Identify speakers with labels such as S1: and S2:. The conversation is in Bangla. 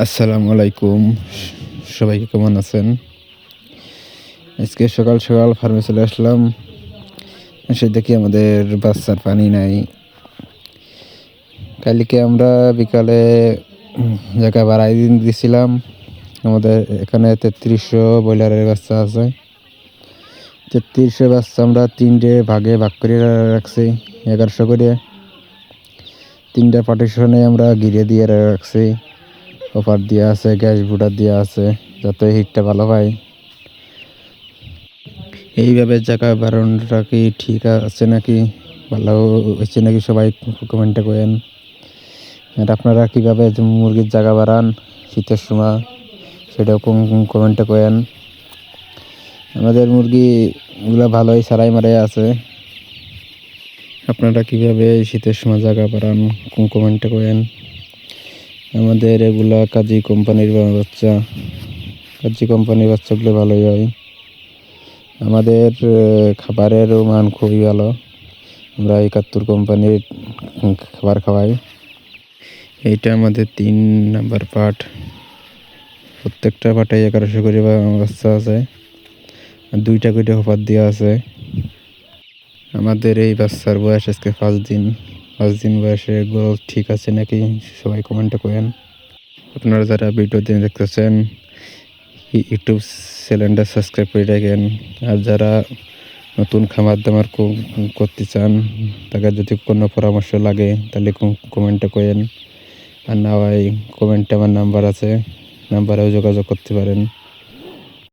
S1: আসসালামু আলাইকুম। সবাইকে কেমন আছেন? আজকে সকাল সকাল ফার্মে চলে আসলাম। এসে দেখি আমাদের বাচ্চার পানি নাই। কালকে আমরা বিকালে জায়গা বাড়াই দিন দিয়েছিলাম আমাদের এখানে তেত্রিশশো ব্রয়লারের বাচ্চা আছে। তেত্রিশশো বাচ্চা আমরা তিনটে ভাগে ভাগ করে রাখছি, এগারোশো করে। তিনটা পার্টিশনে আমরা ঘিরে দিয়ে রাখছি। অফার দেওয়া আছে, গ্যাস বুটার দেওয়া আছে, যাতে হিটটা ভালো হয় এইভাবে জায়গা বাড়ানোটা কি ঠিক আছে নাকি? ভালো হচ্ছে নাকি সবাই কমেন্টে করেন আর আপনারা কীভাবে মুরগির জায়গা বাড়ান শীতের সময়, সেটাও কমেন্টে করেন আমাদের মুরগিগুলো ভালোই সারাই মারাই আছে। আপনারা কীভাবে শীতের সময় জায়গা বাড়ান কমেন্টে করেন আমাদের এগুলা কাজী কোম্পানির বাচ্চা, কাজী কোম্পানির বাচ্চাগুলো ভালোই হয়। আমাদের খাবারেরও মান খুবই ভালো। আমরা একাত্তর কোম্পানির খাবার খাওয়াই। এইটা আমাদের তিন নাম্বার পার্ট। প্রত্যেকটা পাটে এগারোশো করে বাচ্চা আছে। দুইটা করে অফার দেওয়া আছে। আমাদের এই বাচ্চার বয়স আজকে পাঁচ দিন। পাঁচ দিন বয়সে গ্রোথ ঠিক আছে নাকি, সবাই কমেন্টে করেন। আপনারা যারা ভিডিও দিন দেখতেছেন, ইউটিউব চ্যানেলটা সাবস্ক্রাইব করে রাখেন। আর যারা নতুন খামার দামার করতে চান, তাকে যদি কোনো পরামর্শ লাগে, তাহলে কমেন্টে করেন। আর না হয় কমেন্টে আমার নাম্বার আছে নাম্বারেও যোগাযোগ করতে পারেন।